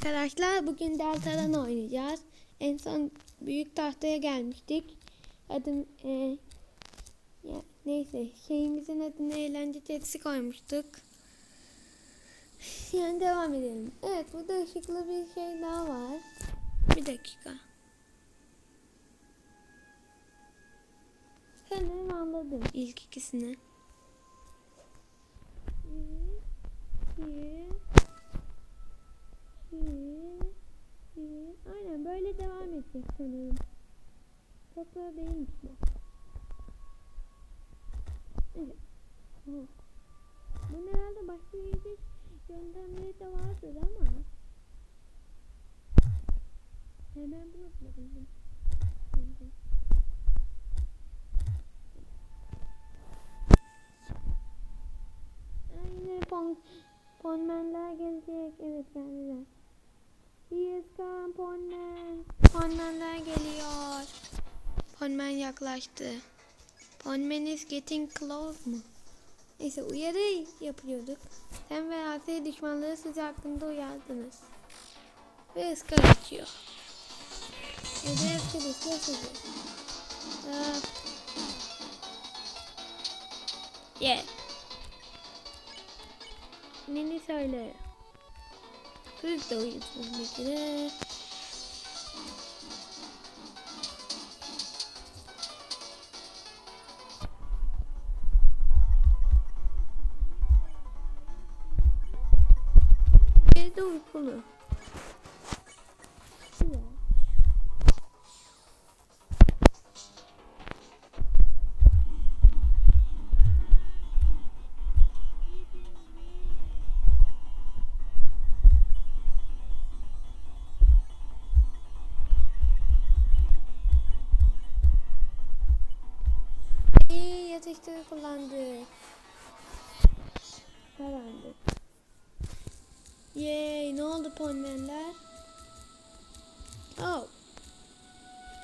arkadaşlar. Bugün Deltara'nı oynayacağız. En son büyük tahtaya gelmiştik. Adım e, ya, neyse şeyimizin adını eğlence tepsi koymuştuk. Yani devam edelim. Evet burada ışıklı bir şey daha var. Bir dakika. Sanırım anladım ilk ikisini. Bir, iki. Aynen böyle devam edecek sanırım. Zor değilmiş bu. Evet. Oh. Bu herhalde başka yiyecek yöntemleri de vardır ama. Hemen bunu bulabildim. Aynen pon, ponmenler gelecek. Evet geldiler. Yes come ponmen. Ponmenler geliyor. Ponmen yaklaştı. Ponmen is getting close mu? Neyse uyarı yapıyorduk. Sen ve Asya düşmanları sizi hakkında uyardınız. Ve ıskar açıyor. Hedef kılıçla sizi. Aa. Yeah. Neni söyle. Siz de uyusunuz bir kere. Uykulu. Yatıştırı kullandık. Kazandık. Yay ne oldu ponmenler? Oh.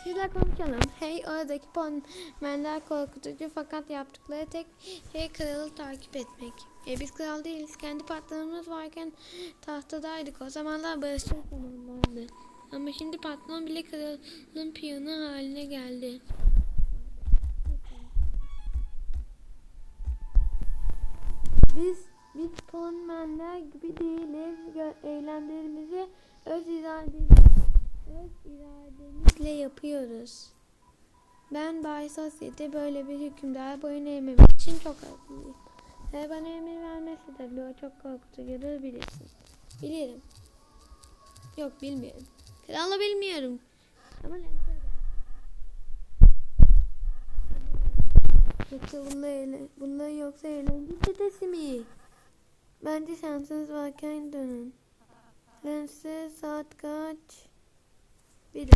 Sizle konuşalım. Hey oradaki ponmenler korkutucu fakat yaptıkları tek şey kralı takip etmek. E biz kral değiliz. Kendi patronumuz varken tahtadaydık. O zamanlar barışçıl zamanlardı. Ama şimdi patron bile kralın piyonu haline geldi. Biz biz ponmenler gibi değiliz. Eylemlerimizi öz irademiz, öz irademizle yapıyoruz. Ben Bay Sosyete böyle bir hükümdar boyun eğmemek için çok haklıyım. Ve bana emir vermesi tabii o çok korkutucudur bilirsin. Bilirim. Yok bilmiyorum. Kralı bilmiyorum. Ama neyse Yoksa bunlar, eğlen bunlar yoksa eğlence çetesi mi? Bence şansınız varken dönün. Lense saat kaç? Bir.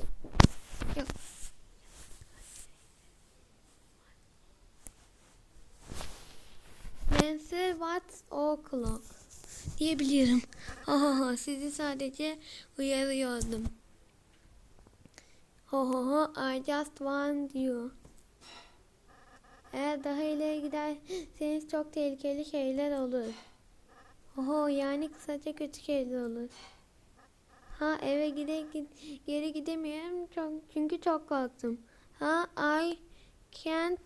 Yok. Lense what's o'clock? Diyebilirim. Ho sizi sadece uyarıyordum. Ho ho ho I just want you. Eğer daha ileri giderseniz çok tehlikeli şeyler olur. Oho yani kısaca kötü şeyler olur. Ha eve gide, gid- geri gidemiyorum çok, çünkü çok korktum. Ha I can't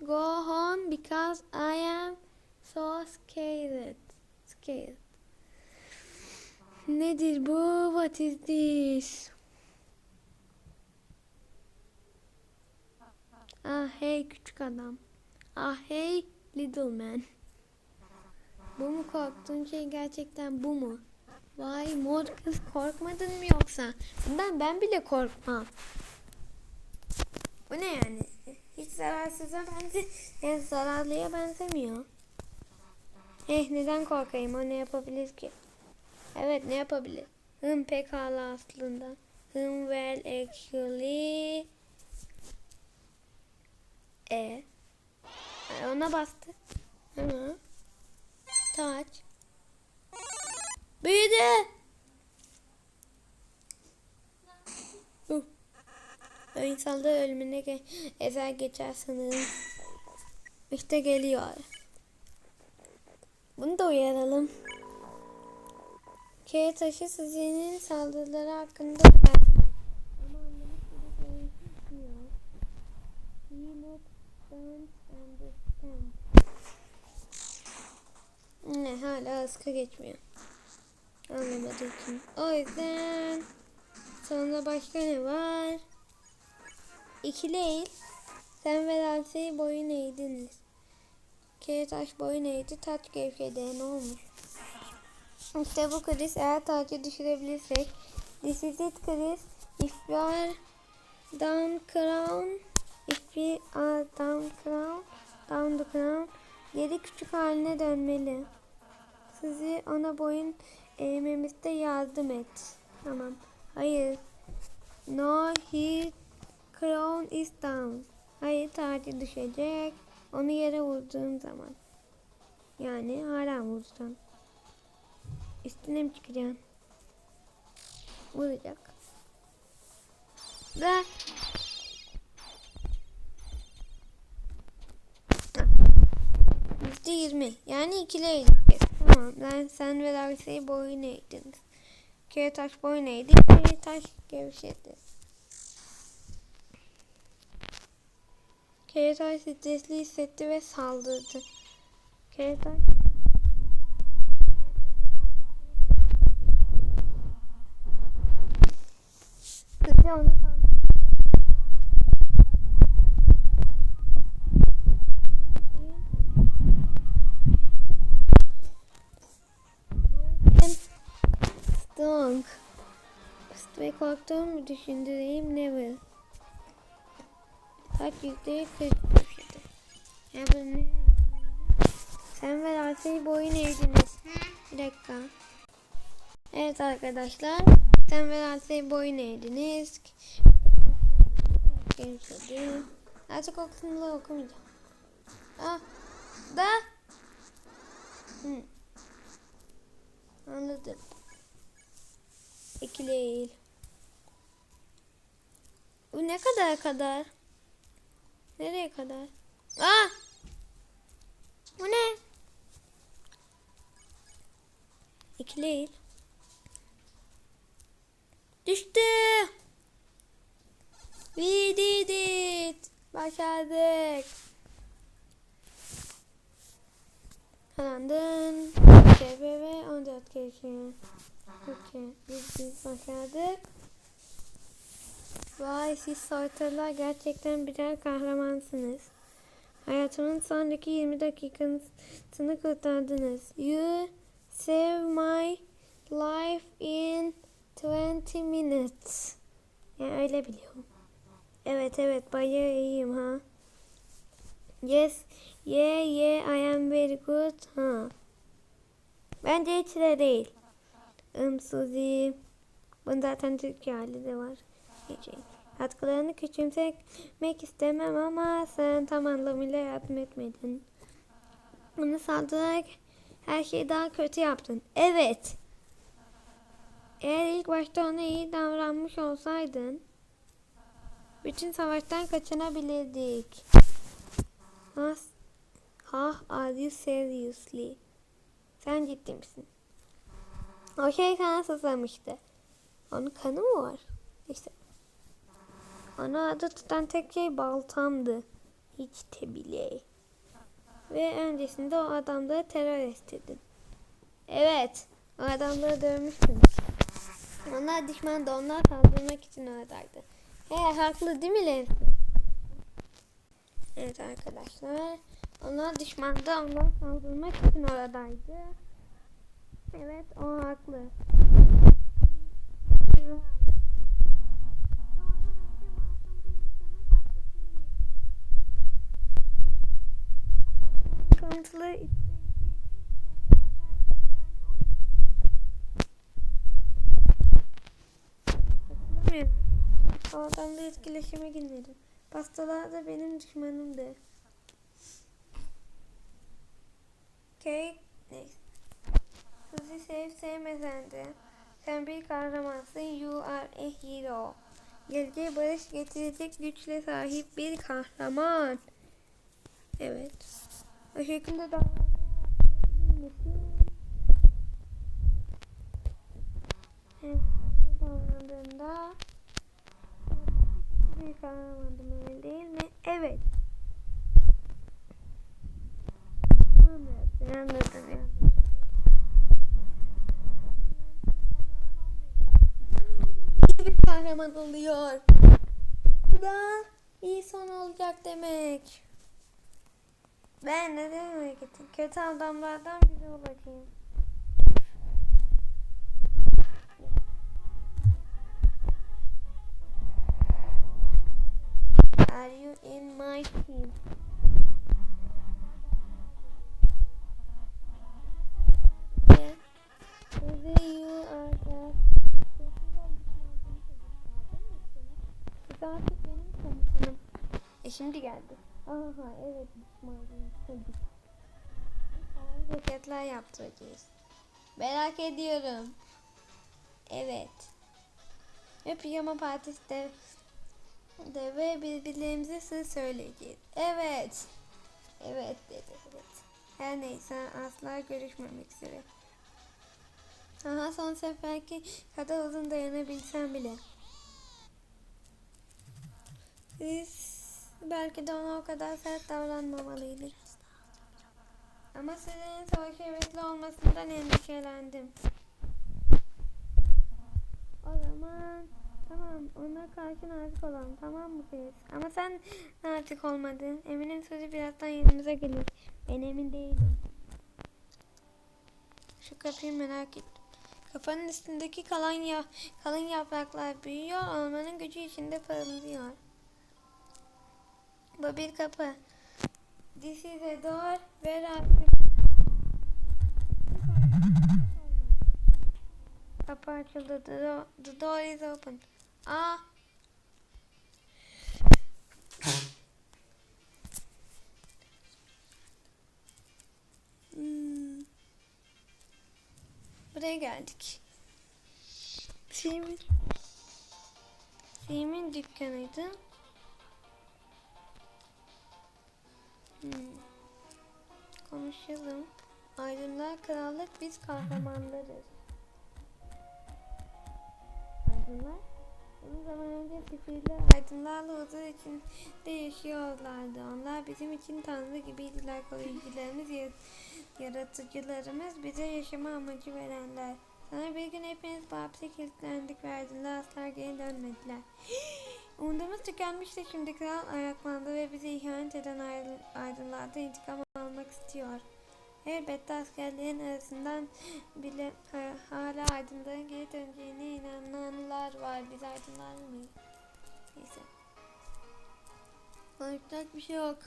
go home because I am so scared. Scared. Nedir bu? What is this? Ah hey küçük adam. Ah hey little man. Bu mu korktuğun şey gerçekten bu mu? Vay mor kız korkmadın mı yoksa? Bundan ben bile korkmam. Bu ne yani? Hiç zararsıza benze yani zararlıya benzemiyor. Eh neden korkayım? O ne yapabilir ki? Evet ne yapabilir? Hım pekala aslında. Hım well actually. E. Ona bastı. Hı. Taç. Büyüdü. O insanda ölümüne ge ezer geçer. İşte geliyor. Bunu da uyaralım. K taşı sizinin saldırıları hakkında. Ama anlamış bile değişmiyor. He not don't understand. Ne hala ıska geçmiyor. Anlamadığı için. O yüzden sonra başka ne var? İkili eğil. Sen ve Lanse'yi boyun eğdiniz. K taş boyun eğdi. Taç gevşedi. Ne olmuş? İşte bu kriz eğer tacı düşürebilirsek. This is it kriz. If we are down crown. If we are down crown. Down the crown. Geri küçük haline dönmeli. Sizi ona boyun eğmemizde yardım et. Tamam. Hayır. No, his crown is down. Hayır tacı düşecek. Onu yere vurduğum zaman. Yani hala vuracağım. Üstüne mi çıkacaksın? Vuracak. Ve Yüzde yirmi. Yani ikili eğileceğiz. Tamam. Ben sen ve Darcy'yi boyun eğdiniz. Kere taş boyun eğdi. Kere taş gevşedi. Kere taş stresli hissetti ve saldırdı. Kere taş Sizi ona korktuğumu düşündüreyim Neville. Kaç yüzde kırk ne? Sen ve Darcy'yi boyun eğdiniz. Bir dakika. Evet arkadaşlar. Sen ve Darcy'yi boyun eğdiniz. Artık o kısımları okumayacağım. Ah. Da. Hı. Anladım. İkili eğil. Bu ne kadar kadar? Nereye kadar? Aa! Bu ne? İkili eğil. Düştü. We did it. Başardık. Kazandın. TBV 14 kişi. Okey. Biz, biz başardık. Vay siz soytarılar gerçekten birer kahramansınız. Hayatımın sonraki 20 dakikasını kurtardınız. You save my life in 20 minutes. Yani öyle biliyorum. Evet evet bayağı iyiyim ha. Yes, yeah, yeah, I am very good. Ha. Bence hiç de değil. Um, Suzy. Bunun zaten Türkçe hali de var. İyi. Katkılarını küçümsemek istemem ama sen tam anlamıyla yardım etmedin. Onu saldırarak her şeyi daha kötü yaptın. Evet. Eğer ilk başta ona iyi davranmış olsaydın bütün savaştan kaçınabilirdik. Has, ha, are you seriously? Sen ciddi misin? O şey kana susamıştı. Onun kanı mı var? İşte. Onu adı tutan tek şey baltamdı. Hiç de bile. Ve öncesinde o adamları terör istedin. Evet. O adamları dövmüştün. Onlar düşman da onlar saldırmak için oradaydı. He haklı değil mi Lensi? Evet arkadaşlar. Onlar düşman da onlar saldırmak için oradaydı. Evet o haklı. O adamla etkileşime girmedim. Pastalar da benim düşmanımdı. Kate neyse. Suzy sev sevmesen de sen bir kahramansın. You are a hero. Geleceğe barış getirecek güçle sahip bir kahraman. Evet. Misin? hem davrandığında bir kahramandım öyle değil mi? Evet. Anladım ya. İyi bir kahraman oluyor. Bu da iyi son olacak demek. Ben ne demek ki? Kötü adamlardan biri olacağım. Are you in my team? Yeah. Whether you are that Siz artık benim komutanım. E şimdi geldi. Aha evet düşmanım çocuk. Hareketler yaptıracağız. Merak ediyorum. Evet. Ve pijama partisi de, de ve birbirlerimize sır söyleyeceğiz. Evet. Evet dedi evet. Her neyse asla görüşmemek üzere. Aha son seferki kadar uzun dayanabilsem bile. Biz belki de ona o kadar sert davranmamalıydık. Ama sizin savaş hevesli olmasından endişelendim. O zaman tamam ona karşı nazik olalım tamam mı Filiz? Ama sen nazik olmadın. Eminim sözü birazdan yanımıza gelir. Ben emin değilim. Şu kapıyı merak ettim. Kafanın üstündeki kalan ya kalın yapraklar büyüyor, ormanın gücü içinde parıldıyor. Bu bir kapı. This is a door where I... Kapı açıldı. The door, the door is open. Aa. Hmm. Buraya geldik. Simin. Simin dükkanıydı. Hmm. Konuşalım. Aydınlar krallık biz kahramanlarız. Aydınlar? Uzun zaman önce sihirli aydınlarla huzur içinde yaşıyorlardı. Onlar bizim için tanrı gibiydiler. Koruyucularımız, yar- yaratıcılarımız, bize yaşama amacı verenler. Sonra bir gün hepimiz bu hapse kilitlendik ve aydınlar asla geri dönmediler. Umudumuz tükenmişti şimdi kral ayaklandı ve bize ihanet eden aydın- aydınlardan intikam almak istiyor. Elbette askerlerin arasından bile ha- hala aydınların geri döneceğine inananlar var. Biz aydınlar mıyız? Neyse. Konuşacak bir şey yok.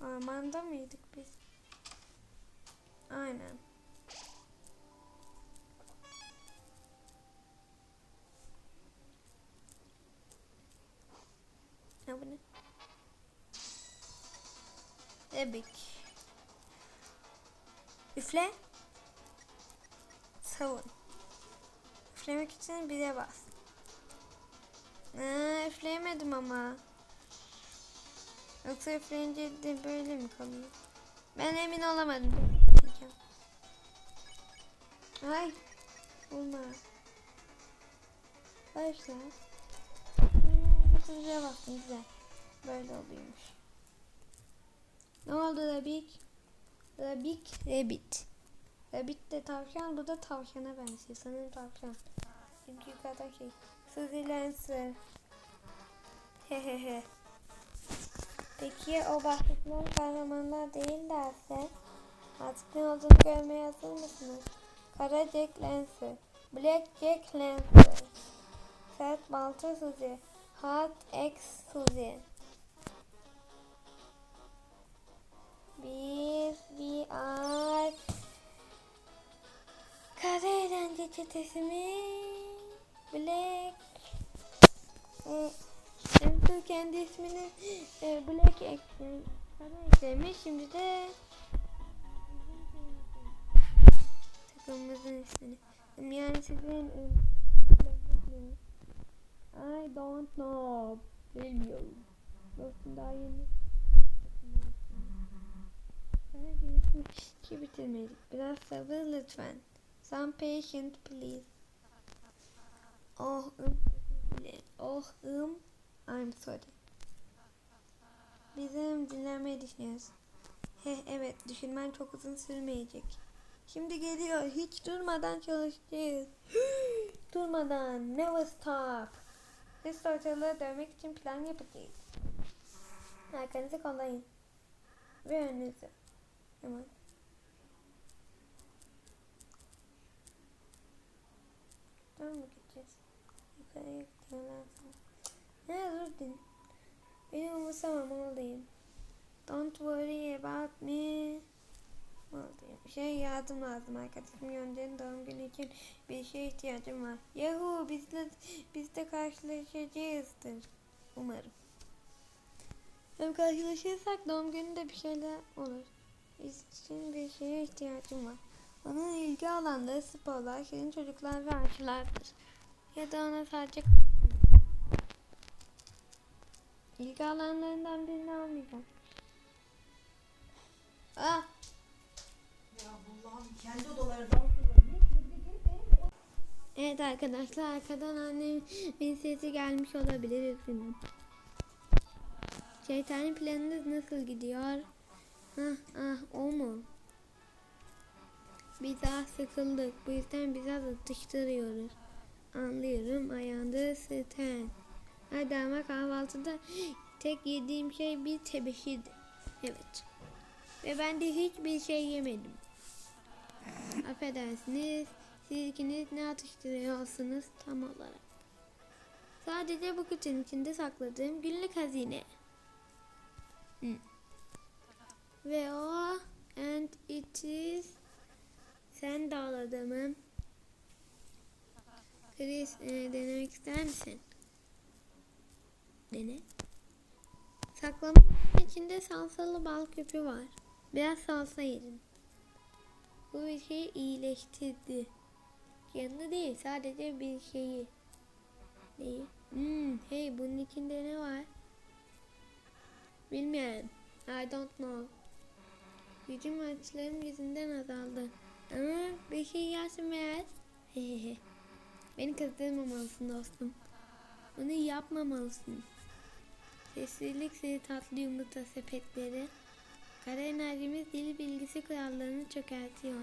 Ormanda mıydık biz? Aynen. Ne bu ne? Ebik. Üfle. Savun. Üflemek için bire bas. Aa, üfleyemedim ama. Yoksa üfleyince de böyle mi kalıyor? Ben emin olamadım. Ay. Olma. Başla. Hızlıca baktım güzel. Böyle oluyormuş. Ne oldu Rabik? Rabik Rabbit. Rabbit de tavşan, bu da tavşana benziyor. Sanırım tavşan. Çünkü yukarıda şey. Suzy Lancer. Hehehe. Peki o bahsedilen kahramanlar değillerse artık ne olduğunu görmeye hazır mısınız? Kara Jack Lancer, Black Jack Lancer, Sert Balta Suzy, Hot Suzy. Biz VR Kara eğlence çetesi mi? Black e, Lancer kendi ismini e, Black X e, Kara eklemiş. Şimdi de takımımızın ismini. Yani sizin e, I don't know. Bilmiyorum. Dostum daha yeni. Görüşürüz. ki bitirmedik. Biraz sabır lütfen. Some patient please. Oh, dilerim. oh, ım, I'm sorry. Bizim dinlenmeyi düşünüyoruz. Heh, evet, düşünmen çok uzun sürmeyecek. Şimdi geliyor, hiç durmadan çalışacağız. durmadan, never stop. Biz ortalığı dövmek için plan yapacağız. Arkanızı kollayın. Ve önünüzü. Hemen. Dur mu gideceğiz? Yukarıya gidiyorlar sana. Ne dur din. Beni umursamamalıyım. Don't worry about me. Şey yardım lazım arkadaşım Yoncan'ın doğum günü için bir şeye ihtiyacım var. Yahoo bizle, biz de karşılaşacağızdır. Umarım. Hem karşılaşırsak doğum gününde bir şeyler olur. İçin bir şeye ihtiyacım var. Onun ilgi alanları sporlar, şirin çocuklar ve ağaçlardır. Ya da ona sadece ilgi alanlarından birini almayacağım. Ah! Kendi odalarında. Evet arkadaşlar arkadan annemin sesi gelmiş olabilir üzgünüm. Şeytani planınız nasıl gidiyor? Ah ah o mu? Biz daha sıkıldık. Bu yüzden biraz atıştırıyoruz. Anlıyorum. Ayağında sıten. Hadi ama kahvaltıda tek yediğim şey bir tebeşirdi. Evet. Ve ben de hiçbir şey yemedim. Affedersiniz. Siz ikiniz ne atıştırıyorsunuz tam olarak? Sadece bu kutunun içinde sakladığım günlük hazine. Ve o and it is sen adamım. Chris e, denemek ister misin? Dene. Saklamanın içinde salsalı bal küpü var. Biraz salsa yedim. Bu bir şeyi iyileştirdi. Yanını değil sadece bir şeyi. Değil. Hmm, hey bunun içinde ne var? Bilmiyorum. I don't know. Gücüm açlarım yüzünden azaldı. Ama bir şey yersin meğer. Hehehe. Beni kızdırmamalısın dostum. Bunu yapmamalısın. Sessizlik sizi tatlı yumurta sepetleri. Kara enerjimiz dil bilgisi kurallarını çökertiyor.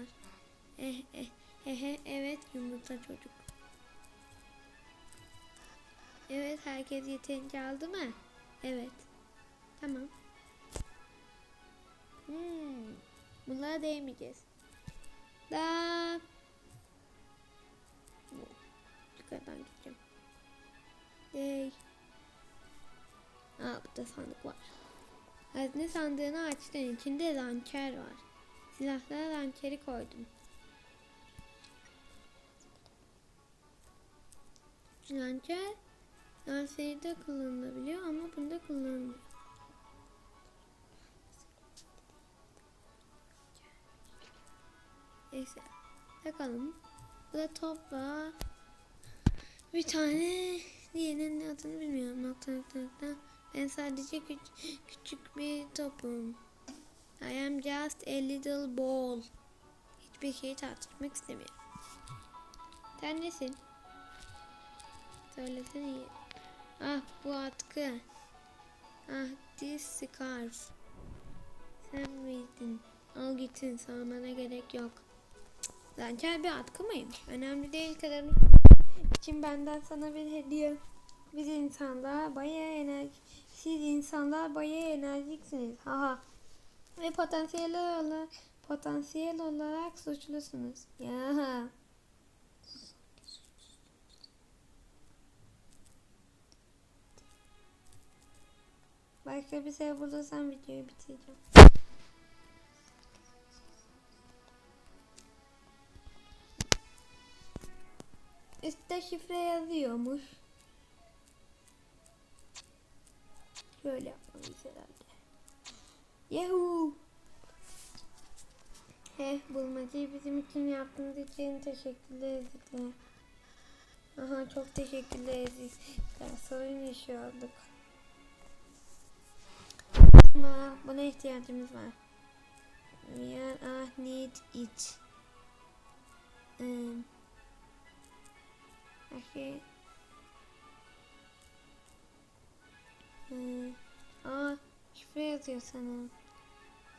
Eh eh eh evet yumurta çocuk. Evet herkes yeterince aldı mı? Evet. Tamam. Hmm. Bunlara değmeyeceğiz. Da. Yukarıdan gideceğim. Değ. Aa burada sandık var. Hazine sandığını açtın. İçinde lançer var. Silahlara lançeri koydum. Lançer lanserde kullanılabiliyor ama bunda kullanılmıyor. Neyse. Takalım. Burada top var. Bir tane diğerinin adını bilmiyorum. Nokta nokta nokta. Ben sadece küç küçük bir topum. I am just a little ball. Hiçbir şeyi tartışmak istemiyorum. Sen nesin? Söylesene iyi. Ah bu atkı. Ah this scarf. Sen miydin? Al gitsin sormana gerek yok. Zancar bir atkı mıymış? Önemli değil kadarını için benden sana bir hediye. Biz insanlar bayağı enerji, siz insanlar bayağı enerjiksiniz. Haha. Ve potansiyel olarak potansiyel olarak suçlusunuz. Ya. Başka bir şey bulursam videoyu bitireceğim. Üstte şifre yazıyormuş. Şöyle yapmalıyız herhalde. Yahoo! Heh bulmacayı bizim için yaptığınız için teşekkürler Ezikler. Aha çok teşekkürler Ezikler. Sorun yaşıyorduk. Ama buna ihtiyacımız var. Yeah, I need it. Um, okay. Hmm. Aa, şifre yazıyor sanırım.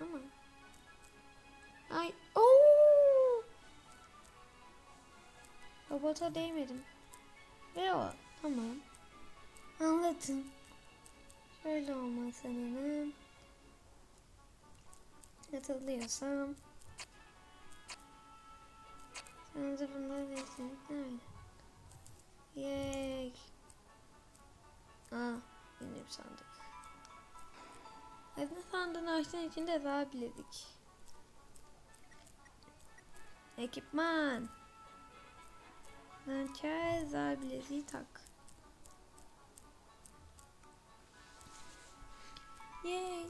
Ama. Ay. Oo! Robota değmedim. Ve o. Tamam. Anladım. Şöyle olmaz sanırım. Hatırlıyorsam. Bunları değiştirdik. Evet. Yay. Aa, bir sandık. Hazine sandığını açtığın için daha biledik. Ekipman. Zar bileziği tak. Yay.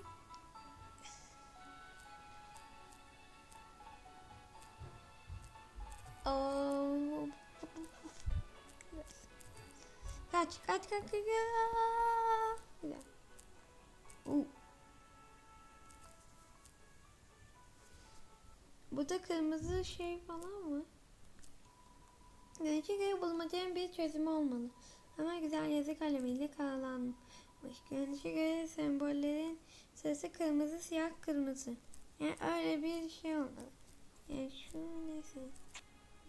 Oh. Kaç, kaç, kaç, kaç. Güzel. Uh. Bu da kırmızı şey falan mı? Gerçek bulmacanın bir çözümü olmalı. Ama güzel yazı kalemiyle karalanmış. Görünüşe göre sembollerin sırası kırmızı, siyah, kırmızı. Yani öyle bir şey olmalı. Yani şu neyse.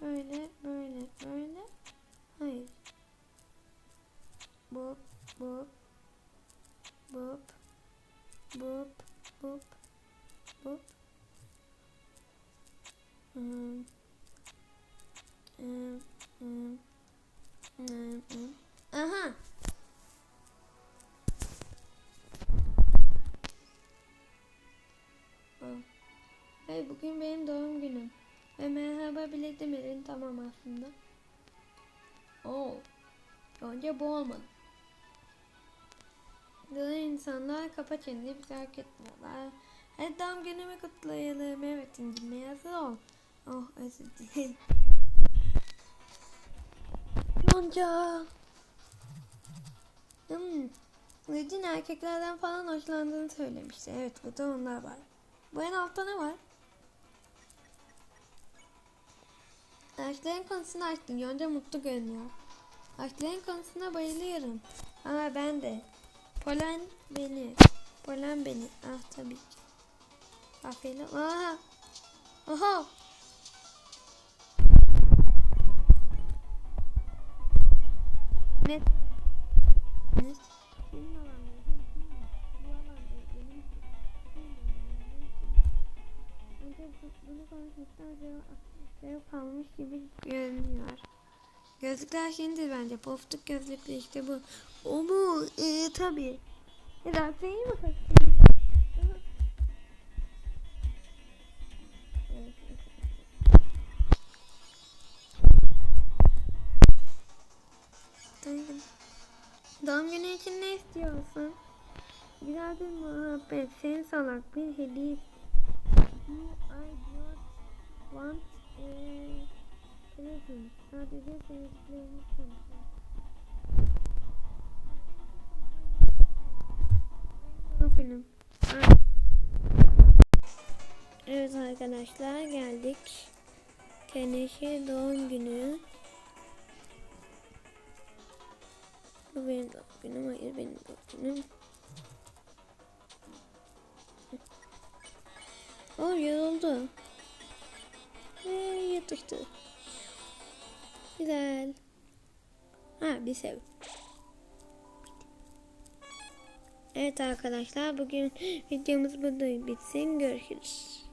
Böyle, böyle, böyle. Hayır. Bop, bop. Bop. Bop, bop. Bop. Hmm. Hmm, hmm. Hmm, hmm. Aha. Oh. Hey bugün benim doğum günüm. Ve merhaba bile demedin tamam aslında. Oo. Önce bu olmadı. Böyle insanlar kapa çeneni bizi hak etmiyorlar. Hadi doğum günümü kutlayalım. Evet incinmeye hazır ol. Oh özür dilerim. Yonca. Hmm. Lidin erkeklerden falan hoşlandığını söylemişti. Evet burada onlar var. Bu en altta ne var? Ağaçların konusunu açtın. Yonca mutlu görünüyor. Ağaçların konusuna bayılıyorum. Ama ben de. Polen beni. Polen beni. Ah tabii ki. Aferin. Aha. Aha. Ne? Ne? Bunu konuşmaktan zevk almış gibi görünüyor. Gözlükler şimdi bence. Poftuk gözlüklü işte bu. O mu? Ee, tabii. Ya da iyi mi kaçtın? Doğum günü için ne istiyorsun? Güzel bir muhabbet, seni salak bir hediye. I don't want a Ay. Evet arkadaşlar geldik. Kendisi doğum günü. Bu benim doğum günüm. Hayır benim doğum günüm. O yoruldu. Ve yatıştı. Güzel. Ha bir sev. Evet arkadaşlar bugün videomuz burada bitsin. Görüşürüz.